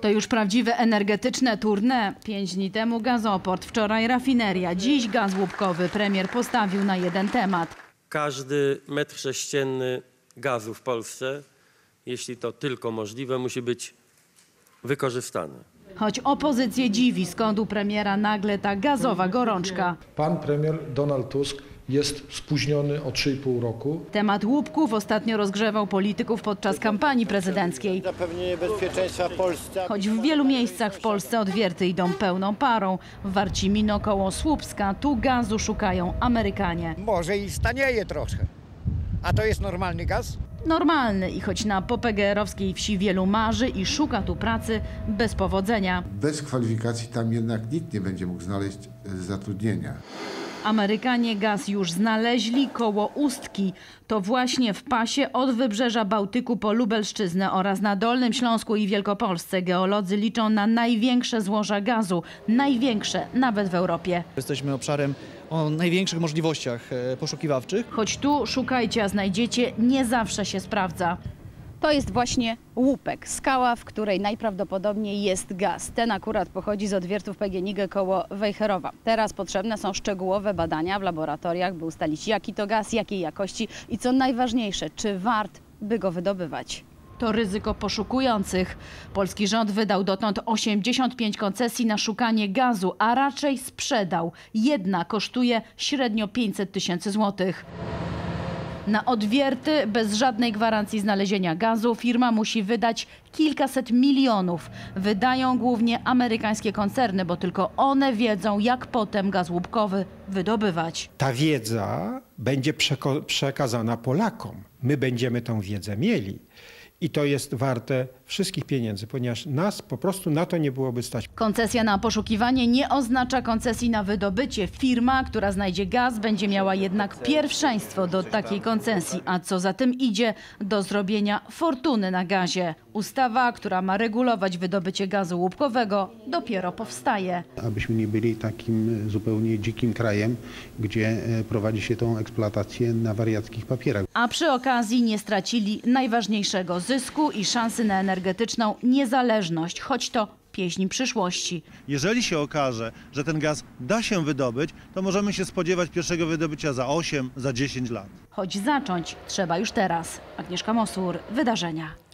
To już prawdziwe energetyczne tournée. Pięć dni temu gazoport, wczoraj rafineria, dziś gaz łupkowy. Premier postawił na jeden temat. Każdy metr sześcienny gazu w Polsce, jeśli to tylko możliwe, musi być wykorzystany. Choć opozycję dziwi, skąd u premiera nagle ta gazowa gorączka. Pan premier Donald Tusk jest spóźniony o 3,5 roku. Temat łupków ostatnio rozgrzewał polityków podczas kampanii prezydenckiej. Zapewnienie bezpieczeństwa Polsce. Choć w wielu miejscach w Polsce odwierty idą pełną parą. W Warcimino koło Słupska tu gazu szukają Amerykanie. Może i stanieje troszkę. A to jest normalny gaz? Normalny i choć na popegeerowskiej wsi wielu marzy i szuka tu pracy bez powodzenia. Bez kwalifikacji tam jednak nikt nie będzie mógł znaleźć e, zatrudnienia. Amerykanie gaz już znaleźli koło Ustki. To właśnie w pasie od wybrzeża Bałtyku po Lubelszczyznę oraz na Dolnym Śląsku i Wielkopolsce geolodzy liczą na największe złoża gazu. Największe nawet w Europie. Jesteśmy obszarem o największych możliwościach e, poszukiwawczych. Choć tu szukajcie, a znajdziecie, nie zawsze się sprawdza. To jest właśnie łupek, skała, w której najprawdopodobniej jest gaz. Ten akurat pochodzi z odwiertów PGNiG koło Wejherowa. Teraz potrzebne są szczegółowe badania w laboratoriach, by ustalić jaki to gaz, jakiej jakości i co najważniejsze, czy wart, by go wydobywać. To ryzyko poszukujących. Polski rząd wydał dotąd 85 koncesji na szukanie gazu, a raczej sprzedał. Jedna kosztuje średnio 500 tysięcy złotych. Na odwierty bez żadnej gwarancji znalezienia gazu firma musi wydać kilkaset milionów. Wydają głównie amerykańskie koncerny, bo tylko one wiedzą, jak potem gaz łupkowy wydobywać. ta wiedza będzie przekazana Polakom. My będziemy tą wiedzę mieli. I to jest warte wszystkich pieniędzy, ponieważ nas po prostu na to nie byłoby stać. Koncesja na poszukiwanie nie oznacza koncesji na wydobycie. Firma, która znajdzie gaz, będzie miała jednak pierwszeństwo do takiej koncesji, a co za tym idzie, do zrobienia fortuny na gazie. Ustawa, która ma regulować wydobycie gazu łupkowego, dopiero powstaje. abyśmy nie byli takim zupełnie dzikim krajem, gdzie e, prowadzi się tą eksploatację na wariackich papierach. A przy okazji nie stracili najważniejszego zysku i szansy na energetyczną niezależność, choć to pieśń przyszłości. Jeżeli się okaże, że ten gaz da się wydobyć, to możemy się spodziewać pierwszego wydobycia za 8, za 10 lat. Choć zacząć trzeba już teraz. Agnieszka Mosur, Wydarzenia.